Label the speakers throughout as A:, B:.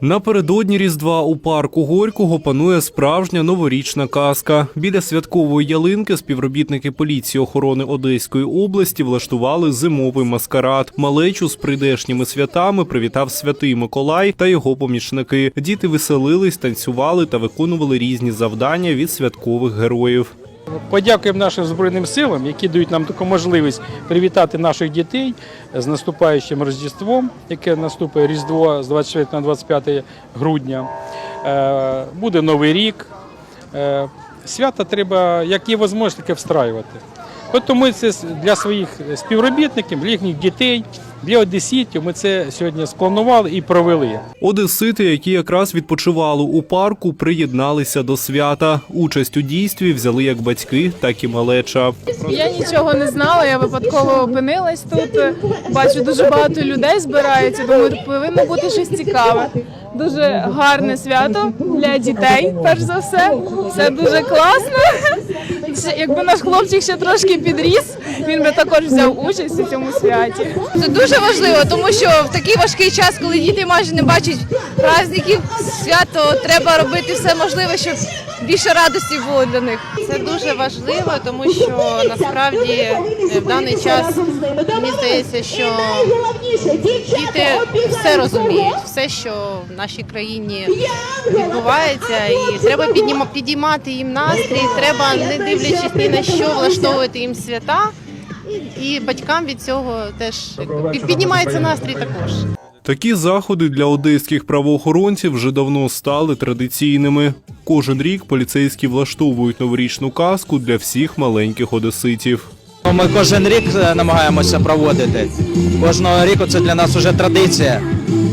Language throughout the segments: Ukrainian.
A: Напередодні Різдва у парку Горького панує справжня новорічна казка. Біля святкової ялинки співробітники поліції охорони Одеської області влаштували зимовий маскарад. Малечу з прийдешніми святами привітав святий Миколай та його помічники. Діти веселились, танцювали та виконували різні завдання від святкових героїв.
B: Подякуємо нашим збройним силам, які дають нам таку можливість привітати наших дітей з наступаючим Рождеством, яке наступає Різдво з 24 на 25 грудня. Е, Буде Новий рік. Е, Свята треба, як є можливість, таке встраювати. От Тому це для своїх співробітників, для їхніх дітей, для одеситів ми це сьогодні спланували і провели.
A: Одесити, які якраз відпочивали у парку, приєдналися до свята. Участь у дійстві взяли як батьки, так і малеча.
C: Я нічого не знала, я випадково опинилась тут. Бачу, дуже багато людей збирається. Думаю, повинно бути щось цікаве. Дуже гарне свято для дітей, перш за все. Все дуже класно. Якби наш хлопчик ще трошки підріс, він би також взяв участь у цьому святі.
D: Це дуже важливо, тому що в такий важкий час, коли діти майже не бачать праздників, свято, треба робити все можливе, щоб більше радості було для них. Це дуже важливо, тому що насправді е, в даний час мені здається, що діти все розуміють, все, що в нашій країні відбувається, і треба підніма- підіймати їм настрій, треба, не дивлячись ні на що, влаштовувати їм свята. І батькам від цього теж піднімається настрій також.
A: Такі заходи для одеських правоохоронців вже давно стали традиційними. Кожен рік поліцейські влаштовують новорічну казку для всіх маленьких одеситів.
E: Ми кожен рік е, намагаємося проводити. Кожного року це для нас вже традиція.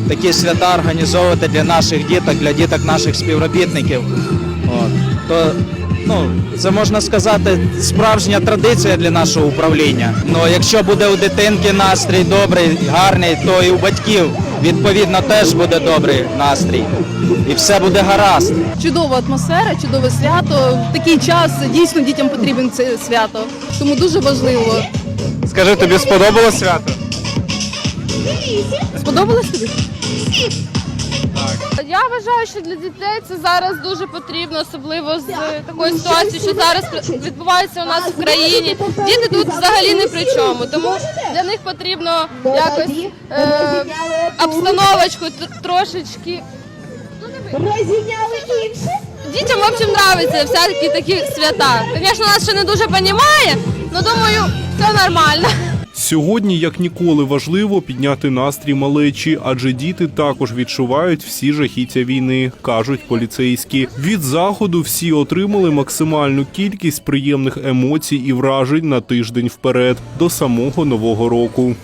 E: Такі свята організовувати для наших діток, для діток наших співробітників. От. То, ну, це можна сказати справжня традиція для нашого управління. Ну, якщо буде у дитинки настрій добрий, гарний, то і у батьків відповідно теж буде добрий настрій. І все буде гаразд.
F: чудова атмосфера, чудове свято. В такий час дійсно дітям потрібен це свято. Тому дуже важливо.
G: Скажи, тобі сподобалось свято?
F: Сподобалось тобі?
C: Я вважаю, що для дітей це зараз дуже потрібно, особливо з такою ситуацією, що зараз відбувається у нас в країні. Діти тут взагалі не при чому, тому для них потрібно якось е, обстановочку тр- трошечки. Дітям, в общем, нравиться всякі такі свята. Звісно, нас ще не дуже розуміє, але думаю, все нормально.
A: Сьогодні, як ніколи, важливо підняти настрій малечі, адже діти також відчувають всі жахіття війни, кажуть поліцейські. Від заходу всі отримали максимальну кількість приємних емоцій і вражень на тиждень вперед до самого нового року.